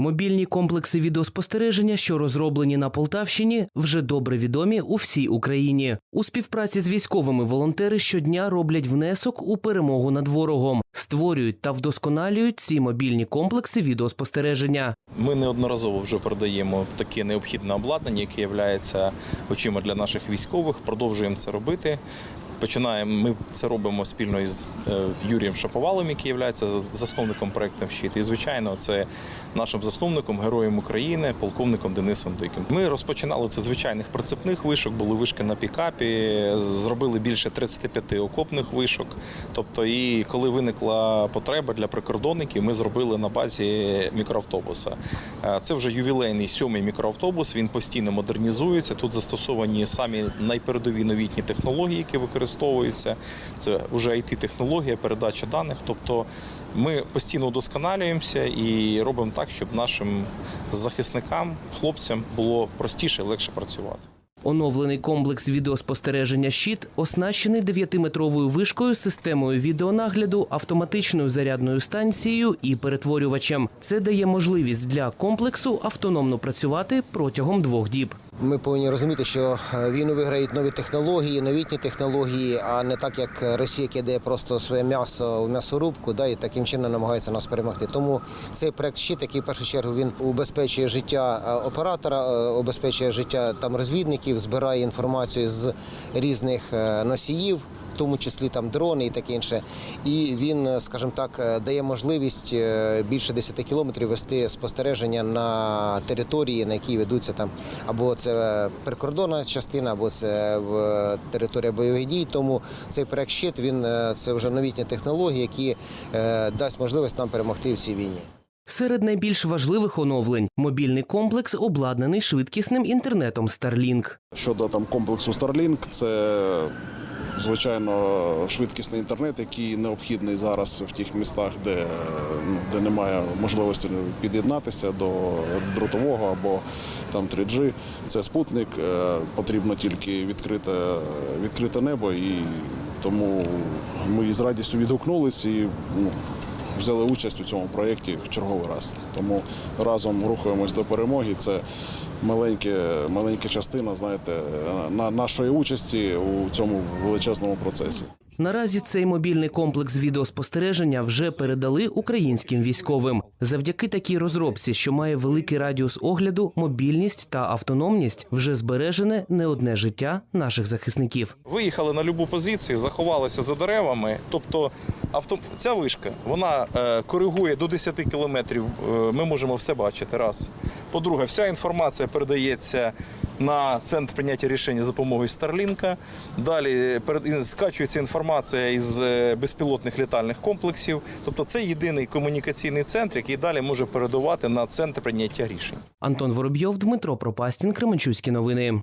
Мобільні комплекси відеоспостереження, що розроблені на Полтавщині, вже добре відомі у всій Україні. У співпраці з військовими волонтери щодня роблять внесок у перемогу над ворогом, створюють та вдосконалюють ці мобільні комплекси відеоспостереження. Ми неодноразово вже продаємо таке необхідне обладнання, яке є очима для наших військових. Продовжуємо це робити. Починаємо. Ми це робимо спільно із е, Юрієм Шаповалом, який є засновником проекту «Щит». І звичайно, це нашим засновником, героєм України, полковником Денисом Диким. Ми розпочинали це звичайних прицепних вишок, були вишки на пікапі, зробили більше 35 окопних вишок. Тобто, і коли виникла потреба для прикордонників, ми зробили на базі мікроавтобуса. Е, Це вже ювілейний сьомий мікроавтобус. Він постійно модернізується. Тут застосовані самі найпередові новітні технології, які використовуються. Це вже it технологія передача даних. Тобто ми постійно удосконалюємося і робимо так, щоб нашим захисникам, хлопцям було простіше легше працювати. Оновлений комплекс відеоспостереження «Щит» оснащений 9-метровою вишкою, системою відеонагляду, автоматичною зарядною станцією і перетворювачем. Це дає можливість для комплексу автономно працювати протягом двох діб. Ми повинні розуміти, що е, війну виграють нові технології, новітні технології, а не так, як Росія кидає просто своє м'ясо в м'ясорубку, да, і таким чином намагається нас перемогти. Тому цей проект щит, який в першу чергу він убезпечує життя е, оператора, обезпечує убезпечує життя там розвідників, збирає інформацію з різних е, носіїв. Тому числі там дрони і таке інше, і він, е, скажімо так, е, дає можливість е, більше 10 кілометрів вести спостереження на території, на якій ведуться там або це прикордонна частина, або це територія бойових дій. Тому цей проект щит він це вже новітні технології, які дасть можливість нам перемогти в цій війні. Серед найбільш важливих оновлень мобільний комплекс обладнаний швидкісним інтернетом Starlink. Щодо там комплексу Starlink, це звичайно швидкісний інтернет, який необхідний зараз в тих містах, де, ну, де немає можливості під'єднатися до дротового або там 3G. Це спутник, е, потрібно тільки відкрите, відкрите небо, і тому ми з радістю відгукнулися і ну, взяли участь у цьому проєкті в черговий раз. Тому разом рухаємось до перемоги. Це маленьке, маленька частина, знаєте, на нашої участі у цьому величезному процесі. Наразі цей мобільний комплекс відеоспостереження вже передали українським військовим. Завдяки такій розробці, що має великий радіус огляду, мобільність та автономність, вже збережене не одне життя наших захисників. Виїхали на любу позицію, заховалися за деревами. Тобто авто... ця вишка вона е, коригує до 10 кілометрів. Е, ми можемо все бачити. Раз. По-друге, вся інформація передається на центр прийняття рішень за допомогою Старлінка. Далі перед... скачується інформація із е, безпілотних літальних комплексів. Тобто це єдиний комунікаційний центр, який далі може передавати на центр прийняття рішень. Антон Воробйов, Дмитро Пропастін, Кременчуцькі новини.